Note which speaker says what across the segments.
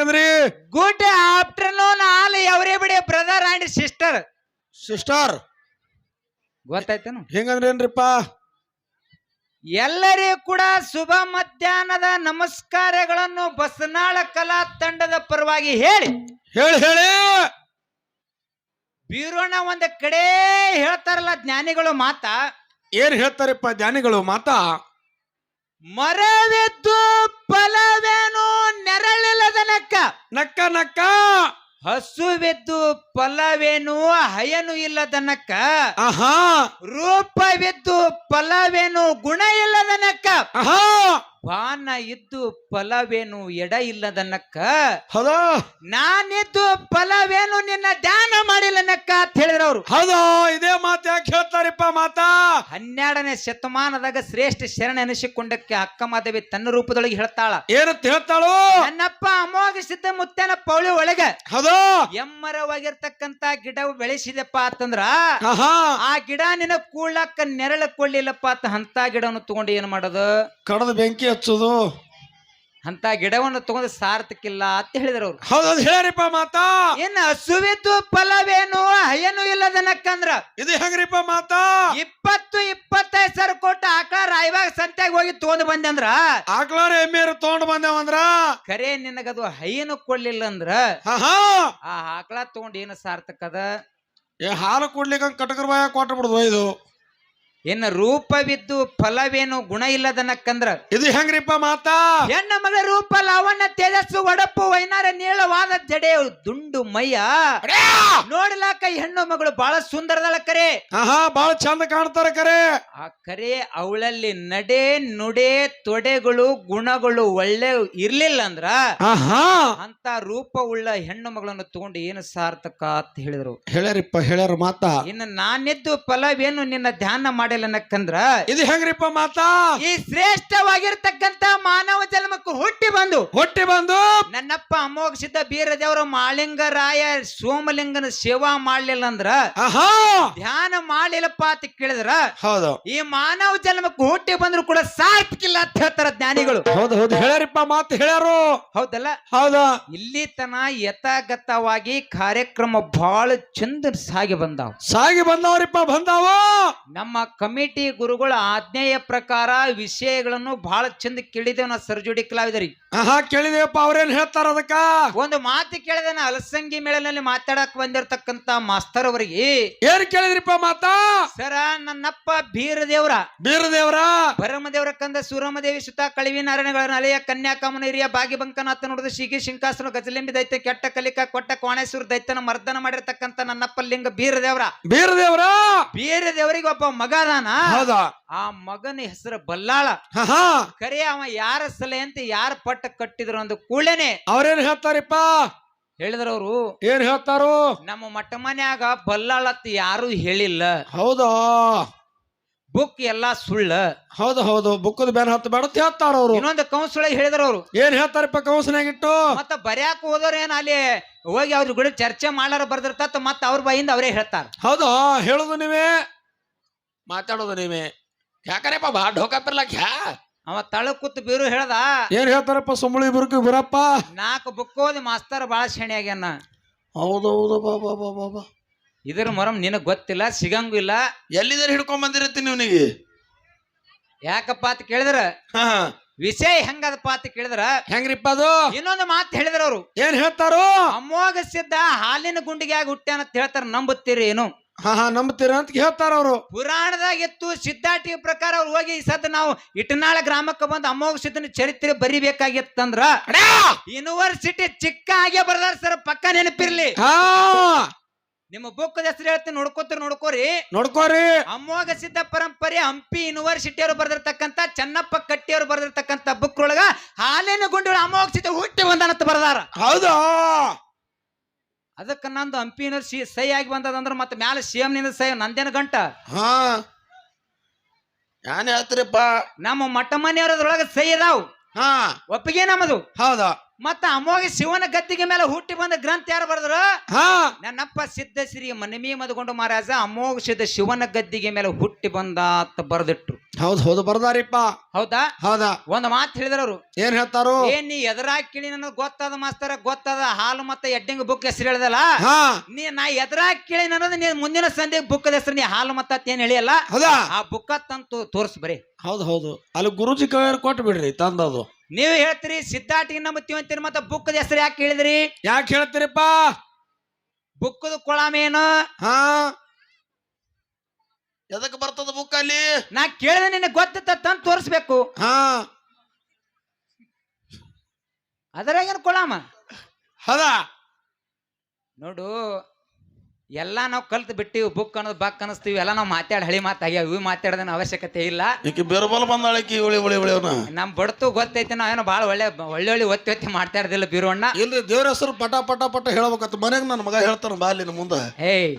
Speaker 1: ಹೆಂಗಂದ್ರಿ
Speaker 2: good afternoon all everybody brother and sister
Speaker 1: sister
Speaker 2: ಗೊತ್ತಾಯ್ತೇನು?
Speaker 1: ಹೆಂಗಂದ್ರಿ ಏನ್ರಿಪ್ಪ
Speaker 2: ಎಲ್ಲರಿಗೂ ಕೂಡ ಶುಭ ಮಧ್ಯಾಹ್ನದ ನಮಸ್ಕಾರಗಳನ್ನು ಬಸನಾಳ ಕಲಾ ತಂಡದ ಪರವಾಗಿ ಹೇಳಿ.
Speaker 1: ಹೇಳಿ ಹೇಳಿ.
Speaker 2: ಬೀರೋಣ ಒಂದ ಕಡೆ ಹೇಳ್ತಾರಲ್ಲ ಜ್ಞಾನಿಗಳು ಮಾತ.
Speaker 1: ಏನ್ ಹೇಳ್ತಾರಪ್ಪ ಜ್ಞಾನಿಗಳು ಮಾತಾ?
Speaker 2: ಮರವಿದ್ದು ಫಲವೇನು ನೆರಳಿಲ್ಲದನಕ್ಕ
Speaker 1: ನಕ್ಕ ನಕ್ಕ.
Speaker 2: ಹಸುವಿದ್ದು ಫಲವೇನು ಹಯನು ಇಲ್ಲದನಕ್ಕ
Speaker 1: ಆಹಾ.
Speaker 2: ರೂಪವಿದ್ದು ಫಲವೇನು ಗುಣ ಇಲ್ಲದನಕ್ಕ
Speaker 1: ಆಹಾ.
Speaker 2: ಬಾನ ಇದ್ದು ಫಲವೇನು ಎಡ ಇಲ್ಲದನಕ್ಕ
Speaker 1: ಹೌದಾ?
Speaker 2: ನಾನಿದ್ದು ಫಲವೇನು ನಿನ್ನ ಧ್ಯಾನ ಮಾಡಿಲ್ಲನಕ್ಕ ಅಂತ ಹೇಳಿದ್ರು ಅವರು.
Speaker 1: ಹೌದಾ? ಇದೇ ಮಾತು ಯಾಕೆ ಹೇಳ್ತಾರಪ್ಪ ಮಾತಾ?
Speaker 2: ಹನ್ನೆರಡನೇ ಶತಮಾನದಾಗ ಶ್ರೇಷ್ಠ ಶರಣ ಎನಿಸಿಕೊಂಡಕ್ಕೆ ಅಕ್ಕ ಮಾದೇವಿ ತನ್ನ ರೂಪದೊಳಗೆ ಹೇಳ್ತಾಳ.
Speaker 1: ಏನಂತ ಹೇಳ್ತಾಳು?
Speaker 2: ನನ್ನಪ್ಪ ಅಮೋಘ ಸಿದ್ಧ ಮುತ್ತನ ಪೌಳಿ ಒಳಗ
Speaker 1: ಹೌದಾ.
Speaker 2: ಎಮ್ಮರವಾಗಿರ್ತಕ್ಕಂತ ಗಿಡ ಬೆಳೆಸಿದೆಪ್ಪ ಅಂತಂದ್ರ ಆ ಗಿಡ ನಿನ ಕೂಡ್ಲಕ್ಕ ನೆರಳು ಕೊಳ್ಳಿಲ್ಲಪ್ಪ ಅಂತ ಅಂತ ಗಿಡವನ್ನು ತಗೊಂಡು ಏನ್ ಮಾಡೋದು?
Speaker 1: ಕಡದ ಬೆಂಕಿ ಹಚ್ಚೋದು.
Speaker 2: ಅಂತ ಗಿಡವನ್ನು ತಗೊಂಡು ಸಾರ್ಥಕಿಲ್ಲ ಅಂತ ಹೇಳಿದ್ರು ಅವ್ರು.
Speaker 1: ಹೌದೌದು ಹೇಳ್ರಿಪ್ಪ ಮಾತಾ.
Speaker 2: ಇನ್ನು ಹಸುವಿದ್ದು ಫಲವೇನು ಹಯನು ಇಲ್ಲದನಕ್ಕಂದ್ರ?
Speaker 1: ಇದು ಹೆಂಗ್ರಿಪ್ಪ ಮಾತಾ?
Speaker 2: ಇಪ್ಪತ್ತು ಇಪ್ಪತ್ತೈದು ಸಾವಿರ ಕೊಟ್ಟು ಆಕಳ ರಾಯವಾಗ ಸಂತ್ಯಾಗ ಹೋಗಿ ತಗೊಂಡ್ ಬಂದೆ ಅಂದ್ರ?
Speaker 1: ಆಕಳಾರ ಎಮ್ಮೆರು ತಗೊಂಡ್ ಬಂದೇವಂದ್ರ
Speaker 2: ಕರೆ ನಿನಗದು ಹೈನು ಕೊಡ್ಲಿಲ್ಲ ಅಂದ್ರ? ಆ ಆಕಳ ತಗೊಂಡ್ ಏನು ಸಾರ್ಥಕ ಅದ?
Speaker 1: ಏ ಹಾಲು ಕೊಡ್ಲಿಕ್ಕೆ ಕಟಕರ ಬಾಯ ಕೊಟ್ಟು ಬಿಡುದು ಇದು.
Speaker 2: ಇನ್ನು ರೂಪವಿದ್ದು ಫಲವೇನು ಗುಣ ಇಲ್ಲದನಕ್ಕಂದ್ರ
Speaker 1: ಇದು ಹೆಂಗ್ರಿಪ್ಪ ಮಾತಾ?
Speaker 2: ಹೆಣ್ಣ ಮಗಳ ರೂಪ ಲಾವಣ್ಯ ತೇಜಸ್ಸು ಒಡಪು ವೈನಾರ ನೀಳವಾದ ಜಡೆ ದುಂಡು ಮಯ್ಯ ನೋಡ್ಲಾಕ ಹೆಣ್ಣು ಮಗಳು ಬಹಳ ಸುಂದರದಳ ಕರೆ.
Speaker 1: ಆಹಾ ಬಹಳ ಚಂದ ಕಾಣ್ತಾರ ಕರೆ.
Speaker 2: ಆ ಕರೆ ಅವಳಲ್ಲಿ ನಡೆ ನುಡೆ ತೊಡೆಗಳು ಗುಣಗಳು ಒಳ್ಳೆ ಇರ್ಲಿಲ್ಲ ಅಂದ್ರ
Speaker 1: ಆಹಾ.
Speaker 2: ಅಂತ ರೂಪ ಉಳ್ಳ ಹೆಣ್ಣು ಮಗಳನ್ನು ತಗೊಂಡು ಏನು ಸಾರ್ಥಕ ಅಂತ ಹೇಳಿದ್ರು.
Speaker 1: ಹೇಳ್ಯಾರಿಪ್ಪ ಹೇಳ್ಯಾರ ಮಾತಾ.
Speaker 2: ಇನ್ನು ನಾನಿದ್ದು ಫಲವೇನು ನಿನ್ನ ಧ್ಯಾನ ಮಾಡಿಲ್ಲನಕ್ಕಂದ್ರ
Speaker 1: ಇದು ಹೆಂಗ್ರಿಪ್ಪ ಮಾತಾ?
Speaker 2: ಈ ಶ್ರೇಷ್ಠವಾಗಿರ್ತಕ್ಕಂತ ಮಾನವ ಜನ್ಮಕ್ಕೂ ಹುಟ್ಟಿ ಬಂದು
Speaker 1: ಹುಟ್ಟಿ ಬಂದು?
Speaker 2: ನನ್ನಪ್ಪ ಅಮೋಘ ಸಿದ್ಧ ಬೀರದೇವರ ಮಾಳಿಂಗರಾಯ ಸೋಮಲಿಂಗನ ಸೇವಾ ಮಾಡ್ಲಿಲ್ಲ ಅಂದ್ರ
Speaker 1: ಆಹಾ!
Speaker 2: ಧ್ಯಾನ ಮಾಡ್ಲಿಲ್ಲಪ್ಪ ಅಂತ ಕೇಳಿದ್ರ
Speaker 1: ಹೌದು.
Speaker 2: ಈ ಮಾನವ ಜನ್ಮಕ್ಕೂ ಹುಟ್ಟಿ ಬಂದ್ರು ಕೂಡ ಸಾರ್ಥಕಿಲ್ಲ ಅಂತ ಹೇಳ್ತಾರ ಜ್ಞಾನಿಗಳು.
Speaker 1: ಹೌದು ಹೌದು. ಹೇಳ್ಯಾರಿಪ್ಪ ಮಾತು ಹೇಳ್ಯಾರು.
Speaker 2: ಹೌದಲ್ಲ?
Speaker 1: ಹೌದಾ.
Speaker 2: ಇಲ್ಲಿ ತನ ಯಥಾಗತವಾಗಿ ಕಾರ್ಯಕ್ರಮ ಬಹಳ ಚಂದ ಸಾಗಿ ಬಂದಾವ.
Speaker 1: ಸಾಗಿ ಬಂದವ್ರಿಪ್ಪ ಬಂದಾವ.
Speaker 2: ನಮ್ಮ ಕಮಿಟಿ ಗುರುಗಳ ಆಜ್ಞೆಯ ಪ್ರಕಾರ ವಿಷಯಗಳನ್ನು ಬಹಳ ಚಂದ ಕೇಳಿದೇವ್ ನಾ ಸರ್ಜೋಡಿ ಕಲಾವಿದರಿಗೆ
Speaker 1: ಆಹಾ ಕೇಳಿದೇವಪ್ಪ ಅವ್ರೇನ್ ಹೇಳ್ತಾರ ಅದಕ್ಕ?
Speaker 2: ಒಂದು ಮಾತು ಕೇಳಿದೆ ನಾ ಅಲಸಂಗಿ ಮೇಳನಲ್ಲಿ ಮಾತಾಡಕ್ ಬಂದಿರತಕ್ಕಂತ ಮಾಸ್ತರ್ ಅವರಿಗೆ.
Speaker 1: ಏನ್ ಕೇಳಿದ್ರಿಪ್ಪ ಮಾತಾ?
Speaker 2: ಸರ ನನ್ನಪ್ಪ ಬೀರದೇವ್ರ.
Speaker 1: ಬೀರದೇವ್ರ?
Speaker 2: ಭರಮದೇವರ ಕಂದ ಸೂರಮದೇವಿ ಸುತ್ತ ಕಳಿವಿ ನಾರಾಯಣಗಳ ಅಲೆಯ ಕನ್ಯಾಕಾಮನ ಹಿರಿಯ ಬಂಕನಾಥ ನೋಡಿದ ಶಿಗಿ ಶಿಂಕಾಸನ ಗಜಲಿಂಬಿ ದೈತ್ಯ ಕೆಟ್ಟ ಕಲಿಕ ಕೊಟ್ಟ ಕೋಣೇಶ್ವರ ದೈತ್ಯನ ಮರ್ದನ ಮಾಡಿರ್ತಕ್ಕಂತ ನನ್ನಪ್ಪ ಲಿಂಗ ಬೀರದೇವ್ರ.
Speaker 1: ಬೀರದೇವ್ರ?
Speaker 2: ಬೀರದೇವರಿಗೆ ಒಬ್ಬ ಮಗ ಅದಾನ
Speaker 1: ಹೌದಾ?
Speaker 2: ಆ ಮಗನ ಹೆಸರು ಬಲ್ಲಾಳ. ಕರೆ ಅವ ಯಾರ ಸಲೆ ಅಂತ ಯಾರ ಪಟ್ಟ ಕಟ್ಟಿದ್ರು ಅಂದ ಕೂಡಲೇನೆ.
Speaker 1: ಅವ್ರೇನ್ ಹೇಳ್ತಾರಪ್ಪ?
Speaker 2: ಹೇಳಿದ್ರ ಅವರು
Speaker 1: ಏನ್ ಹೇಳ್ತಾರು?
Speaker 2: ನಮ್ಮ ಮಟ್ಟ ಮನ್ಯಾಗ ಬಲ್ಲಾಳತ್ ಯಾರು ಹೇಳಿಲ್ಲ.
Speaker 1: ಹೌದಾ?
Speaker 2: ಬುಕ್ ಎಲ್ಲಾ ಸುಳ್ಳ.
Speaker 1: ಹೌದು ಹೌದು. ಬುಕ್ಕದ ಬೇರೆ ಹತ್ತು ಬೇಡ ಹೇಳ್ತಾರ ಅವ್ರು.
Speaker 2: ಇನ್ನೊಂದು ಕೌನ್ಸಿಲ್ ಹೇಳಿದ್ರು ಅವರು
Speaker 1: ಏನ್ ಹೇಳ್ತಾರಪ್ಪ ಕೌನ್ಸಿನಾಗಿಟ್ಟು
Speaker 2: ಮತ್ತ ಬರ್ಯಾಕ ಹೋದವ್ರ ಏನ್ ಅಲ್ಲಿ ಹೋಗಿ ಅವ್ರ ಗುಡಿ ಚರ್ಚೆ ಮಾಡಾರ ಬರ್ದಿರ್ತ ಮತ್ತ ಅವ್ರ ಬಾಯಿಂದ ಅವರೇ ಹೇಳ್ತಾರ.
Speaker 1: ಹೌದಾ? ಹೇಳುದು ನೀವೇ. ಮಾತಾಡೋದು ನೀವೇ. ಯಾಕರೇಪ್ಪ ಬಾ ಢೋಕ ಬರ್ಲಕ್ ಯಾ?
Speaker 2: ಅವ ತಳ ಕೂತ್ ಬೀರು ಹೇಳ್ದ.
Speaker 1: ಏನ್ ಹೇಳ್ತಾರಪ್ಪ ಸುಮ್ಮಳಿ ಬಿರುಕು ಬಿರಪ್ಪ?
Speaker 2: ನಾಲ್ಕು ಬುಕ್ ಓದಿ ಮಾಸ್ತರ್ ಬಾಳ ಶಣಿ ಆಗ್ಯಾನ.
Speaker 1: ಹೌದೌದು ಬಾಬಾ ಬಾಬಾ ಬಾ ಬಾ ಬಾ ಬಾ.
Speaker 2: ಇದ್ರ ಮರಂ ನಿನಗ್ ಗೊತ್ತಿಲ್ಲ ಸಿಗಂಗೂ ಇಲ್ಲ.
Speaker 1: ಎಲ್ಲಿದ ಹಿಡ್ಕೊಂಡ್ ಬಂದಿರತ್ತಿ ನೀವನಿಗೆ
Speaker 2: ಯಾಕಪ್ಪ ಅಂತ ಕೇಳಿದ್ರ?
Speaker 1: ಹಾ.
Speaker 2: ವಿಷಯ ಹೆಂಗದಪ್ಪ ಅಂತ ಕೇಳಿದ್ರ?
Speaker 1: ಹೆಂಗ್ರಿಪ್ಪ ಅದು?
Speaker 2: ಇನ್ನೊಂದು ಮಾತು ಹೇಳಿದ್ರ ಅವರು.
Speaker 1: ಏನ್ ಹೇಳ್ತಾರೋ?
Speaker 2: ಅಮೋಘ ಸಿದ್ಧ ಹಾಲಿನ ಗುಂಡಿಗೆ ಆಗಿ ಹುಟ್ಟ್ಯಾನ ಅಂತ ಹೇಳ್ತಾರ ನಂಬುತ್ತೀರಿ ಏನು?
Speaker 1: ಹಾ ಹಾ ನಂಬ್ತೀರ ಅಂತ ಹೇಳ್ತಾರ ಅವರು.
Speaker 2: ಪುರಾಣದಾಗ ಇತ್ತು ಸಿದ್ಧಾಟಿ ಪ್ರಕಾರ ಅವ್ರು ಹೋಗಿ ಈ ಸದ್ ನಾವು ಇಟನಾಳ ಗ್ರಾಮಕ್ಕೆ ಬಂದು ಅಮೋಘ ಸಿದ್ಧನ ಚರಿತ್ರೆ ಬರಿಬೇಕಾಗಿತ್ತಂದ್ರ ಯೂನಿವರ್ಸಿಟಿ ಚಿಕ್ಕ ಹಾಗೆ ಬರ್ದಾರ ಸರ್ ಪಕ್ಕ ನೆನಪಿರ್ಲಿ.
Speaker 1: ಹಾ!
Speaker 2: ನಿಮ್ಮ ಬುಕ್ ಹೆಸರು ಹೇಳ್ತೀನಿ ನೋಡ್ಕೋತೀರಿ ನೋಡ್ಕೋರಿ.
Speaker 1: ನೋಡ್ಕೋರಿ.
Speaker 2: ಅಮೋಘ ಸಿದ್ಧ ಪರಂಪರೆ ಹಂಪಿ ಯೂನಿವರ್ಸಿಟಿ ಅವರು ಬರ್ದಿರ್ತಕ್ಕಂತ ಚನ್ನಪ್ಪ ಕಟ್ಟಿ ಅವರು ಬರ್ದಿರ್ತಕ್ಕಂತ ಬುಕ್ ಒಳಗ ಹಾಲಿನ ಗುಂಡಿ ಅಮೋಘ ಸಿದ್ಧ ಹುಟ್ಟಿ ಬಂದಾನಂತ ಬರ್ದಾರ.
Speaker 1: ಹೌದಾ?
Speaker 2: ಅದಕ್ಕ ನಂದು ಹಂಪಿನ ಸಿ ಸೈ ಆಗಿ ಬಂದದಂದ್ರ ಮತ್ತೆ ಮ್ಯಾಲೆ ಸಿ ಎಂ ನಿಂದ ಸೈ ನಂದೇನ ಗಂಟ?
Speaker 1: ಹಾ. ಹೇಳ್ತೀರಪ್ಪ?
Speaker 2: ನಮ್ಮ ಮಠ ಮನೆಯವರದ್ರೊಳಗ ಸೈ ಅದಾವ್.
Speaker 1: ಹಾ.
Speaker 2: ಒಪ್ಪಿಗೆ ನಮ್ಮದು.
Speaker 1: ಹೌದಾ.
Speaker 2: ಮತ್ತ ಅಮೋಘ ಶಿವನ ಗದ್ದಿಗೆ ಮೇಲೆ ಹುಟ್ಟಿ ಬಂದ ಗ್ರಂಥ ಯಾರು ಬರೆದ್ರು?
Speaker 1: ಹಾ.
Speaker 2: ನನ್ನಪ್ಪ ಸಿದ್ಧಶ್ರೀ ಮನಮಿ ಮದಗೊಂಡು ಮಹಾರಾಜ ಅಮೋಘ ಸಿದ್ಧ ಶಿವನ ಗದ್ದಿಗೆ ಮೇಲೆ ಹುಟ್ಟಿ ಬಂದ ಅಂತ ಬರೆದಿಟ್ರು.
Speaker 1: ಹೌದ್ ಹೌದು ಬರ್ದಾರಿಪ್ಪ.
Speaker 2: ಹೌದಾ?
Speaker 1: ಹೌದಾ.
Speaker 2: ಒಂದ್ ಮಾತು ಹೇಳಿದ್ರ ಅವ್ರು
Speaker 1: ಏನ್ ಹೇಳ್ತಾರು?
Speaker 2: ಏನ್ ನೀ ಎದುರಾಗಿ ಕಿಳಿ ನನಗ್ ಗೊತ್ತಾದ ಮಾಸ್ತರ ಗೊತ್ತಾದ ಹಾಲು ಮತ್ತೆ ಎಡ್ಡಿಂಗ್ ಬುಕ್ ಹೆಸರು ಹೇಳ್ದಲ್ಲ?
Speaker 1: ಹಾ.
Speaker 2: ನೀ ನಾ ಎದುರಾಗಿ ನನ್ನದು ಅನ್ನೋದು ನೀ ಮುಂದಿನ ಸಂಧೆ ಬುಕ್ ಹೆಸರು ನೀ ಹಾಲು ಮತ್ತ ಏನ್ ಹೇಳಿಯಲ್ಲ?
Speaker 1: ಹೌದಾ?
Speaker 2: ಆ ಬುಕ್ ತಂತು ತೋರ್ಸ್ ಬರೀ.
Speaker 1: ಹೌದು ಹೌದು. ಅಲ್ಲಿ ಗುರುಜಿ ಕೈಯರ್ ಕೊಟ್ಟು ಬಿಡ್ರಿ ತಂದದು.
Speaker 2: ನೀವು ಹೇಳ್ತೀರಿ ಸಿದ್ಧಾಟಿಗೆ ನಂಬತ್ತೀವಿ ಅಂತೀರಿ ಮತ್ತೆ ಬುಕ್ಕದ ಹೆಸರು ಯಾಕೆ ಹೇಳಿದ್ರಿ?
Speaker 1: ಯಾಕೆ ಹೇಳ್ತೀರಿಪ್ಪ?
Speaker 2: ಬುಕ್ಕದ ಕೊಳಾಮೇನು
Speaker 1: ಹಾ. ಎದಕ್ ಬರ್ತದ ಬುಕ್ ಅಲ್ಲಿ?
Speaker 2: ನಾ ಕೇಳಿದ ನಿನ್ನ ಗೊತ್ತ ತಂದು ತೋರಿಸ್ಬೇಕು.
Speaker 1: ಹಾ.
Speaker 2: ಅದರಾಗೇನು ಕೊಳಾಮ?
Speaker 1: ಹೌದಾ?
Speaker 2: ನೋಡು ಎಲ್ಲ ನಾವು ಕಲ್ತು ಬಿಟ್ಟಿವಿ ಬುಕ್ ಅನ್ನೋದು ಬಕ್ ಅನಿಸ್ತೀವಿ ಎಲ್ಲ ನಾವು ಮಾತಾಡಿ ಹಳಿ ಮಾತಾಗ್ಯಾವ ಇವು ಮಾತಾಡೋದನ್ನ ಅವಶ್ಯಕತೆ ಇಲ್ಲ.
Speaker 1: ಈಕಿ ಬಂದಿ ಬಂದಾಳಕಿ ಉಳಿ
Speaker 2: ನಮ್ ಬಡ್ತು ಗೊತ್ತೈತಿ ನಾವೇನೋ ಭಾಳ ಒಳ್ಳೆ ಒಳ್ಳೆ ಒಳ್ಳೆ ಒತ್ತಿ ಒತ್ತಿ ಮಾಡ್ತಾ ಇರೋದಿಲ್ಲ ಬೀರೋಣ್ಣ
Speaker 1: ಇಲ್ರಿ ದೇವ್ರ ಹೆಸರು ಪಟ ಪಟ ಪಟ ಹೇಳ್ಬೇಕತ್ತ ಮನೆಗ್ ನನ್ನ ಮಗ ಹೇಳ್ತಾನ ಬಾಲಿನ ಮುಂದ.
Speaker 2: ಏಯ್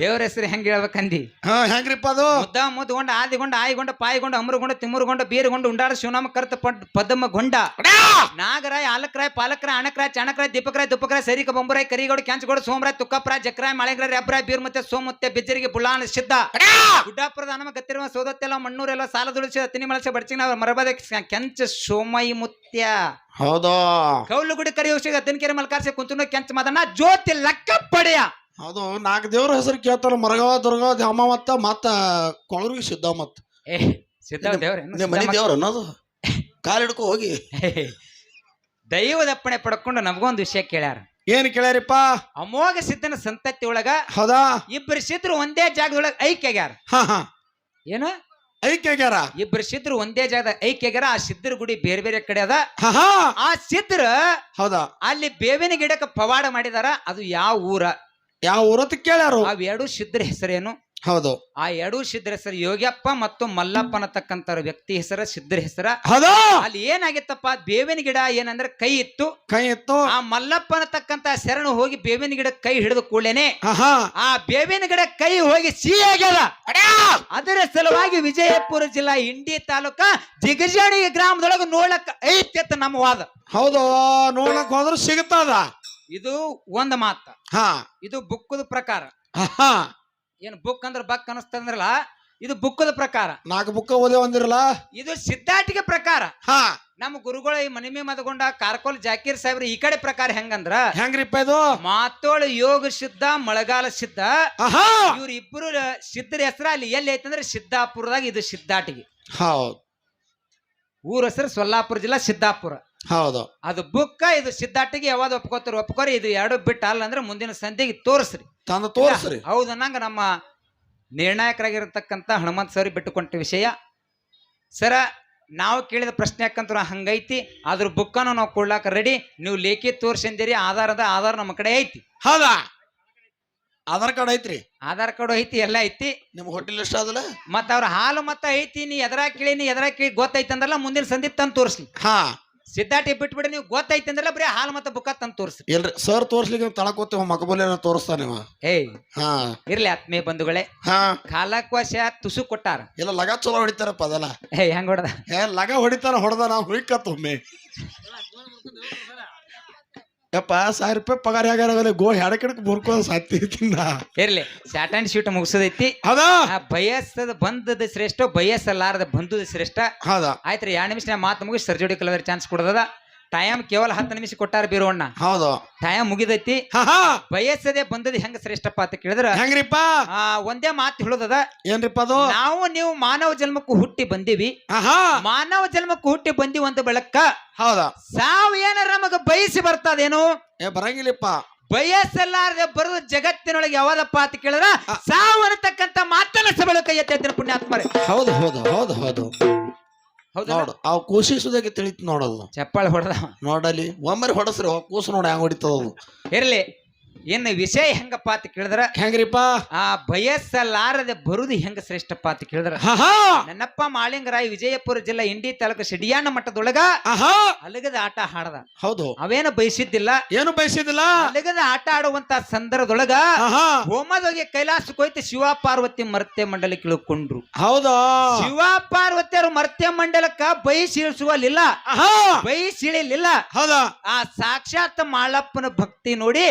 Speaker 2: ದೇವ್ರ ಹೆಸರು ಹೆಂಗ್ ಹೇಳ್ಬೇಕಂದಿ?
Speaker 1: ಹಾ ಹೆಂಗ್ರಿಪ್ಪ ಅದು?
Speaker 2: ಮುದ್ದ ಮುದ್ಗೊಂಡ ಆದಿಗೊಂಡ ಆಯಿಗೊಂಡ ಪಾಯಿಗೊಂಡ ಅಮರುಗೊಂಡ ತಿಮ್ಮರುಗೊಂಡ ಬೀರುಗೊಂಡ ಉಂಡಾರ ಶಿವನಾಮ ಕರ್ತ ಪಡ್ ಪದಮ್ಮ ಗೊಂಡ. ನಾಗರಾಯ್ ಆಲಕ್ರಾಯ್ ಪಾಲಕ್ರಾಯ್ ಅಣಕ್ರಾಯ್ ಚಣಕ್ರಾಯ್ ದೀಪಕ್ರಾಯ್ ದುಪ್ಪಕ್ರಾಯ್ ಸರಿಕ ಬೊಂಬರಾಯ್ ಕರಿಗೌಡ ಕ್ಯಾಂಚಗೋಡ ಸೋಮರಾಯ್ ತುಕ್ಕಪ್ರಾಯ್ ಜಕ್ರಾಯ್ ಮಳೆಗ್ರಾಯ್ ರೆಬ್ರಾಯ್ ಬೀರ್ಮತ್ತೆ ಸೋಮುತ್ತೆ ಬಿಜ್ಜರಿಗೆ ಬುಳ್ಳಾಣ ಸಿದ್ಧ. ಗುಡ್ಡಾಪುರದ ಹನುಮ ಗತ್ತಿರುವ ಸೋದತ್ತೆಲ್ಲ ಮಣ್ಣೂರೆಲ್ಲ ಸಾಲ ದುಡಿಸಿ ತಿನಿ ಮಳಸೆ ಬಡ್ಚಿನ ಮರಬದ ಕೆಂಚ ಸೋಮೈ ಮುತ್ಯ.
Speaker 1: ಹೌದಾ?
Speaker 2: ಕೌಲುಗುಡಿ ಔಷಧ ಹತ್ತಿನಕೆರೆ ಮಲ್ಕಾರ್ಸಿ ಕುಂತು ಕೆಂಚ ಮದನ ಜ್ಯೋತಿ ಲಕ್ಕ ಪಡೆಯ.
Speaker 1: ಹೌದು ನಾಲ್ಕು ದೇವ್ರ ಹೆಸರು ಕೇಳ್ತಾರ ಮರಗವ ದುರ್ಗವ ಧಾಮ ಮತ್ತ ಮತ್ತ ಕೊಳರಿಗೆ ಸಿದ್ಧ ಮತ್ತ.
Speaker 2: ಏ ಸಿದ್ಧ
Speaker 1: ನಿಮ್ಮ ಮನೆ
Speaker 2: ದೇವ್ರ
Speaker 1: ಅನ್ನೋದು? ಕಾಲ್ ಹಿಡ್ಕೊ ಹೋಗಿ.
Speaker 2: ದೈವದಪ್ಪಣೆ ಪಡ್ಕೊಂಡು ನಮಗೊಂದು ವಿಷಯ ಕೇಳ್ಯಾರ.
Speaker 1: ಏನ್ ಕೇಳ್ಯಾರಿಪ್ಪ?
Speaker 2: ಅಮೋಘ ಸಿದ್ಧನ ಸಂತತಿ ಒಳಗ
Speaker 1: ಹೌದಾ?
Speaker 2: ಇಬ್ಬರು ಸಿದ್ರು ಒಂದೇ ಜಾಗದೊಳಗ ಐಕ್ಯ ಆಗ್ಯಾರ.
Speaker 1: ಹಾ ಹಾ.
Speaker 2: ಏನು?
Speaker 1: ಐಕ್ಯ ಆಗ್ಯಾರ?
Speaker 2: ಇಬ್ಬರು ಸಿದ್ರು ಒಂದೇ ಜಾಗದ ಐಕ್ಯಾರ ಆ ಸಿದ್ಧರ ಗುಡಿ ಬೇರೆ ಬೇರೆ ಕಡೆ ಅದ.
Speaker 1: ಹಾ ಹಾ.
Speaker 2: ಆ ಸಿದ್ರ
Speaker 1: ಹೌದಾ?
Speaker 2: ಅಲ್ಲಿ ಬೇವಿನ ಗಿಡಕ್ಕೆ ಪವಾಡ ಮಾಡಿದಾರ ಅದು ಯಾವ ಊರ?
Speaker 1: ಯಾವ ಊರತ್ ಕೇಳ್ಯಾರು?
Speaker 2: ಅವೆರಡು ಎರಡು ಸಿದ್ಧರ ಹೆಸರೇನು?
Speaker 1: ಹೌದು.
Speaker 2: ಆ ಎರಡು ಸಿದ್ಧರ ಹೆಸರು ಯೋಗ್ಯಪ್ಪ ಮತ್ತು ಮಲ್ಲಪ್ಪ ಅನ್ನತಕ್ಕಂತ ವ್ಯಕ್ತಿ ಹೆಸರ ಸಿದ್ಧರ ಹೆಸರ.
Speaker 1: ಹೌದಾ.
Speaker 2: ಅಲ್ಲಿ ಏನಾಗಿತ್ತಪ್ಪ? ಬೇವಿನ ಗಿಡ ಏನಂದ್ರೆ ಕೈ ಇತ್ತು.
Speaker 1: ಕೈ ಇತ್ತು.
Speaker 2: ಆ ಮಲ್ಲಪ್ಪ ಅನ್ನತಕ್ಕಂತ ಶರಣು ಹೋಗಿ ಬೇವಿನ ಗಿಡ ಕೈ ಹಿಡಿದು ಕೂಡಲೇನೆ. ಆ ಬೇವಿನ ಗಿಡ ಕೈ ಹೋಗಿ ಸಿಹಿ ಆಗ್ಯದ ಅದರ ಸಲುವಾಗಿ ವಿಜಯಪುರ ಜಿಲ್ಲಾ ಇಂಡಿ ತಾಲೂಕ ಜಿಗಜಾಣಿ ಗ್ರಾಮದೊಳಗ ನೋಡಕ್ ಐತಿ ನಮ್ಮ ವಾದ.
Speaker 1: ಹೌದು. ನೋಡಕ್ ಹೋದ್ರೆ ಸಿಗುತ್ತದ.
Speaker 2: ಇದು ಒಂದ್ ಮಾತ.
Speaker 1: ಹಾ.
Speaker 2: ಇದು ಬುಕ್ಕದ ಪ್ರಕಾರ. ಏನ್ ಬುಕ್ ಅಂದ್ರ ಬಕ್ ಅನಸ್ತಂದ್ರಲ್ಲ ಇದು ಬುಕ್ಕದ ಪ್ರಕಾರ.
Speaker 1: ನಾಲ್ಕು ಬುಕ್ಕ ಓದೇ ಒಂದಿರಲ್ಲ
Speaker 2: ಇದು ಸಿದ್ಧಾಟಿಕೆ ಪ್ರಕಾರ.
Speaker 1: ಹಾ.
Speaker 2: ನಮ್ಮ ಗುರುಗಳು ಈ ಮನಿಮೆ ಮದಗೊಂಡ ಕಾರ್ಕೋಲ್ ಜಾಕೀರ್ ಸಾಹೇಬ್ರ ಈ ಕಡೆ ಪ್ರಕಾರ ಹೆಂಗಂದ್ರ?
Speaker 1: ಹೆಂಗ್ರಿಪ್ಪ ಇದು?
Speaker 2: ಮಾತೋಳು ಯೋಗ ಸಿದ್ಧ ಮಳೆಗಾಲ ಸಿದ್ಧ.
Speaker 1: ಆಹಾ.
Speaker 2: ಇವ್ರ ಇಬ್ರು ಸಿದ್ಧರ ಹೆಸರ ಅಲ್ಲಿ ಎಲ್ಲಿ ಐತಂದ್ರೆ ಸಿದ್ದಾಪುರದಾಗ ಇದು ಸಿದ್ದಾಟಿಗೆ
Speaker 1: ಹೌದು.
Speaker 2: ಊರ ಹೆಸರು ಸೊಲ್ಲಾಪುರ ಜಿಲ್ಲಾ ಸಿದ್ದಾಪುರ.
Speaker 1: ಹೌದು.
Speaker 2: ಅದು ಬುಕ್ಕ ಇದು ಸಿದ್ಧಾಟಿಗೆ ಯಾವಾಗ ಒಪ್ಕೋತಾರ ಒಪ್ಕೋರಿ ಇದು ಎರಡು ಬಿಟ್ಟು ಅಲ್ಲ ಅಂದ್ರೆ ಮುಂದಿನ ಸಂಧಿಗೆ ತೋರಿಸ್ರಿ.
Speaker 1: ತಂದು ತೋರಿಸ್ರಿ.
Speaker 2: ಹೌದು ಅನ್ನಂಗ ನಮ್ಮ ನಿರ್ಣಾಯಕರಾಗಿರತಕ್ಕಂತ ಹನುಮಂತ ಸರ್ ಬಿಟ್ಟುಕೊಂಡ ವಿಷಯ. ಸರ ನಾವು ಕೇಳಿದ ಪ್ರಶ್ನೆ ಯಾಕಂತ ಹಂಗೈತಿ ಅದ್ರ ಬುಕ್ಕನ್ನು ನಾವು ಕೊಡ್ಲಾಕ ರೆಡಿ ನೀವು ಲೇಖಿ ತೋರ್ಸಂದಿರಿ ಆಧಾರದ ಆಧಾರ ನಮ್ಮ ಕಡೆ ಐತಿ.
Speaker 1: ಹೌದಾ? ಆಧಾರ್ ಕಾರ್ಡ್ ಐತ್ರಿ?
Speaker 2: ಆಧಾರ್ ಕಾರ್ಡ್ ಐತಿ ಎಲ್ಲ ಐತಿ.
Speaker 1: ನಿಮ್ ಹೋಟೆಲ್ ಎಷ್ಟ ಅದಲ್ಲ
Speaker 2: ಮತ್ತ ಅವ್ರ ಹಾಲು ಮತ್ತ ಐತಿ ನೀ ಎದರ ಕೇಳಿ ನೀ ಎದರಾ ಕೇಳಿ ಗೊತ್ತೈತಿ ಅಂದ್ರಲ್ಲ ಮುಂದಿನ ಸಂಧಿ ತಂದು ತೋರಿಸ್ಲಿ.
Speaker 1: ಹಾ.
Speaker 2: ಸಿದ್ಧಾಟಿ ಬಿಟ್ಬಿಡಿ ನೀವು ಗೊತ್ತೈತಿ ಅಂದ್ರೆ ಬರೀ ಹಾಲು ಮತ್ತೆ ಬುಕ್ಕ ತಂದು ತೋರಿಸ್ರಿ.
Speaker 1: ಇಲ್ರಿ ಸರ್ ತೋರ್ಸ್ಲಿಕ್ಕೆ ತಳಕೋತ ಮಕಬೋಲಿ ತೋರಿಸ್ತಾನ ಇವ
Speaker 2: ಏಯ್
Speaker 1: ಹಾ.
Speaker 2: ಇರ್ಲಿ ಆತ್ಮೀಯ ಬಂಧುಗಳೇ.
Speaker 1: ಹಾ.
Speaker 2: ಕಾಲಕ್ವಾಶ ತುಸು ಕೊಟ್ಟಾರ.
Speaker 1: ಇಲ್ಲ ಲಗ ಚಲೋ ಹೊಡಿತಾರಪ್ಪ ಅದಲ್ಲ.
Speaker 2: ಏಯ್ ಹೆಂಗ್ ಹೊಡೆದ?
Speaker 1: ಏ ಲಗ ಹೊಡಿತಾರ ಹೊಡೆದ ನಾವು ಹುಯ್ಕತ್ತೊಮ್ಮೆ ಯಪ್ಪ ಸಾವಿರ ರೂಪಾಯಿ ಪಗಾರ ಆಗ್ಯಾರ ಗೋ ಹೆಡಕಿಡಕ್ ಬರ್ಕೋದು ಸಾಧ್ಯ
Speaker 2: ಇರ್ಲಿ ಶಾರ್ಟ್ ಅಂಡ್ ಶೂಟ್ ಮುಗಿಸೋದೈತಿ.
Speaker 1: ಹೌದಾ?
Speaker 2: ಬಯಸದ ಬಂದದ ಶ್ರೇಷ್ಠ ಬಯಸಲಾರದ ಬಂದದ ಶ್ರೇಷ್ಠ.
Speaker 1: ಹೌದಾ?
Speaker 2: ಆಯ್ತ್ರಿ ಎರಡು ನಿಮಿಷ ಮಾತು ಮುಗಿಸಿ ಸರ್ಜೋಡಿ ಕಲವರ್ ಚಾನ್ಸ್ ಕೊಡದ ಟೈಮ್ ಕೇವಲ ಹತ್ತು ನಿಮಿಷ ಕೊಟ್ಟಾರ ಬೀರೋಣ್ಣ
Speaker 1: ಹೌದು.
Speaker 2: ಟೈಮ್ ಮುಗಿದೈತಿ. ಬಯಸದೆ ಬಂದದ ಹೆಂಗ ಶ್ರೇಷ್ಠಪ್ಪ ಅಂತ ಕೇಳಿದ್ರ?
Speaker 1: ಹೆಂಗ್ರಿಪ್ಪ?
Speaker 2: ಒಂದೇ ಮಾತು ಹೇಳೋದದ.
Speaker 1: ಏನ್ರಿಪ್ಪ ಅದು?
Speaker 2: ನಾವು ನೀವು ಮಾನವ ಜನ್ಮಕ್ಕೂ ಹುಟ್ಟಿ ಬಂದೀವಿ. ಮಾನವ ಜನ್ಮಕ್ಕೂ ಹುಟ್ಟಿ ಬಂದಿ ಒಂದು ಬೆಳಕ.
Speaker 1: ಹೌದಾ?
Speaker 2: ಸಾವು ನಮಗ ಬಯಸಿ ಬರ್ತದೇನು?
Speaker 1: ಏ ಬರಂಗಿಲ್ಲಪ್ಪ.
Speaker 2: ಬಯಸಲಾರದೆ ಬರೋದು ಜಗತ್ತಿನೊಳಗೆ ಯಾವ್ದಪ್ಪ ಅಂತ ಕೇಳಿದ್ರ ಸಾವು ಅನ್ನತಕ್ಕಂತ ಮಾತನ್ನ ಸಬಳ ಕೈ ಎತ್ತಿನ ಪುಣ್ಯಾತ್ಮರೆ.
Speaker 1: ಹೌದು ಹೌದು ಹೌದು ಹೌದು.
Speaker 2: ಹೌದು
Speaker 1: ನೋಡು ಅವ್ ಕೂಸಿಸುದಾಗೆ ತಿಳಿತು ನೋಡೋದು.
Speaker 2: ಚಪ್ಪಾಳೆ ಹೊಡೆದ.
Speaker 1: ನೋಡಲಿ ಒಮ್ಮರಿ ಹೊಡಸ್ರಿ ಕೂಸು ನೋಡಿ ಹಂಗ ಹೊಡಿತದ ಅದು.
Speaker 2: ಇರ್ಲಿ. ಇನ್ನು ವಿಷಯ ಹೆಂಗಪ್ಪ ಅಂತ ಕೇಳಿದ್ರ?
Speaker 1: ಹೆಂಗ್ರಿಪ್ಪ?
Speaker 2: ಆ ಬಯಸಲಾರದೆ ಬರುದು ಹೆಂಗ ಶ್ರೇಷ್ಠಪ್ಪ ಅಂತ ಕೇಳಿದ್ರ? ನನ್ನಪ್ಪ ಮಾಳಿಂಗರಾಯ್ ವಿಜಯಪುರ ಜಿಲ್ಲಾ ಇಂಡಿ ತಾಲೂಕು ಶಿಡಿಯಾನ ಮಟ್ಟದೊಳಗ ಅಲಗದ ಆಟ ಹಾಡದ.
Speaker 1: ಹೌದು.
Speaker 2: ಅವೇನು ಬಯಸಿದ್ದಿಲ್ಲ?
Speaker 1: ಏನು ಬಯಸಿದಿಲ್ಲ
Speaker 2: ಅಲಗದ ಆಟ ಆಡುವಂತ ಸಂದರ್ಭದೊಳಗ ಹೋಮದೊಳಗೆ ಕೈಲಾಸ ಹೋಯ್ತು ಶಿವ ಪಾರ್ವತಿ ಮರ್ತ್ಯ ಮಂಡಲಕ್ಕೆ ಕಿಳ್ಕೊಂಡ್ರು.
Speaker 1: ಹೌದಾ?
Speaker 2: ಶಿವ ಪಾರ್ವತಿಯರು ಮರ್ತ್ಯ ಮಂಡಲಕ್ಕ ಬಯಸಿಳಿಸುವಲ್ಲಿಲ್ಲ
Speaker 1: ಆಹಾ!
Speaker 2: ಬಯಸಿಳಿಲಿಲ್ಲ
Speaker 1: ಹೌದಾ?
Speaker 2: ಆ ಸಾಕ್ಷಾತ್ ಮಾಳಪ್ಪನ ಭಕ್ತಿ ನೋಡಿ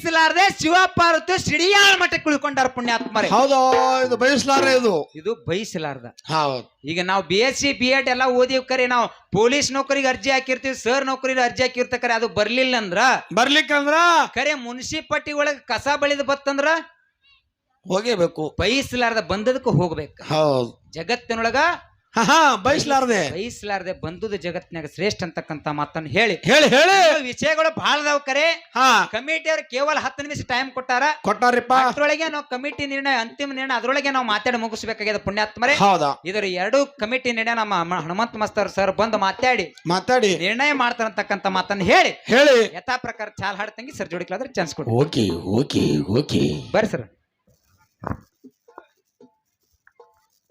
Speaker 2: ಬಯಸಲಾರದೆ ಶಿವ ಪಾರ್ವತಿ ಸಿಡಿಯಾಳ ಮಠಕ್ಕೆ ಉಳ್ಕೊಂಡಾರ ಪುಣ್ಯಾತ್ಮರ.
Speaker 1: ಹೌದು ಇದು ಬಯಸ್ಲಾರ ಇದು.
Speaker 2: ಇದು ಬಯಸಲಾರ್ದ.
Speaker 1: ಹೌದು.
Speaker 2: ಈಗ ನಾವು B S C B Ed ಎಲ್ಲ ಓದಿವ್ ಕರೆ ನಾವು ಪೊಲೀಸ್ ನೌಕರಿಗೆ ಅರ್ಜಿ ಹಾಕಿರ್ತೀವಿ ಸರ್ ನೌಕರಿಗೆ ಅರ್ಜಿ ಹಾಕಿರ್ತಕರೆ ಅದು ಬರ್ಲಿಲ್ಲ ಅಂದ್ರ
Speaker 1: ಬರ್ಲಿಕ್ಕಂದ್ರ?
Speaker 2: ಕರೆ ಮುನ್ಸಿಪಲ್ಟಿ ಒಳಗ ಕಸ ಬಳಿದ ಬತ್ತಂದ್ರ?
Speaker 1: ಹೋಗೇಬೇಕು.
Speaker 2: ಬಯಸಲಾರ್ದ ಬಂದದಕ್ಕೆ ಹೋಗ್ಬೇಕು.
Speaker 1: ಹೌದು.
Speaker 2: ಜಗತ್ತಿನೊಳಗ
Speaker 1: ಹಾ ಹಾ ಬಯಸ್ಲಾರ್ದೆ.
Speaker 2: ಬಯಸಲಾರ್ದೆ ಬಂದುದು ಜಗತ್ತಿನಾಗ ಶ್ರೇಷ್ಠ ಅಂತಕ್ಕಂತ ಮಾತನ್ನ ಹೇಳಿ.
Speaker 1: ಹೇಳಿ ಹೇಳಿ.
Speaker 2: ವಿಷಯಗಳು ಬಹಳ ಅದಾವ ಕರೆ.
Speaker 1: ಹಾ.
Speaker 2: ಕಮಿಟಿಯವರು ಕೇವಲ ಹತ್ತು ನಿಮಿಷ ಟೈಮ್ ಕೊಟ್ಟಾರ.
Speaker 1: ಕೊಟ್ಟಾರಿಪ್ಪ.
Speaker 2: ಅದ್ರೊಳಗೆ ನಾವು ಕಮಿಟಿ ನಿರ್ಣಯ ಅಂತಿಮ ನಿರ್ಣಯ ಅದ್ರೊಳಗೆ ನಾವು ಮಾತಾಡಿ ಮುಗಿಸ್ಬೇಕಾಗ್ಯದ ಪುಣ್ಯಾತ್ಮರೇ.
Speaker 1: ಹೌದಾ?
Speaker 2: ಇದರ ಎರಡು ಕಮಿಟಿ ನಿರ್ಣಯ ನಮ್ಮ ಹನುಮಂತ ಮಸ್ತರ್ ಸರ್ ಬಂದು ಮಾತಾಡಿ.
Speaker 1: ಮಾತಾಡಿ.
Speaker 2: ನಿರ್ಣಯ ಮಾಡ್ತಾರಂತಕ್ಕಂತ ಮಾತನ್ನ ಹೇಳಿ.
Speaker 1: ಹೇಳಿ.
Speaker 2: ಯಥಾ ಪ್ರಕಾರ ಚಾಲ್ ಹಾಡ್ತಂಗಿ ಸರ್ ಜೋಡಿಕ್ಲಾದ್ರೆ ಚಾನ್ಸ್ ಕೊಡಿ.
Speaker 1: Okay okay okay.
Speaker 2: ಬರ್ರಿ ಸರ್.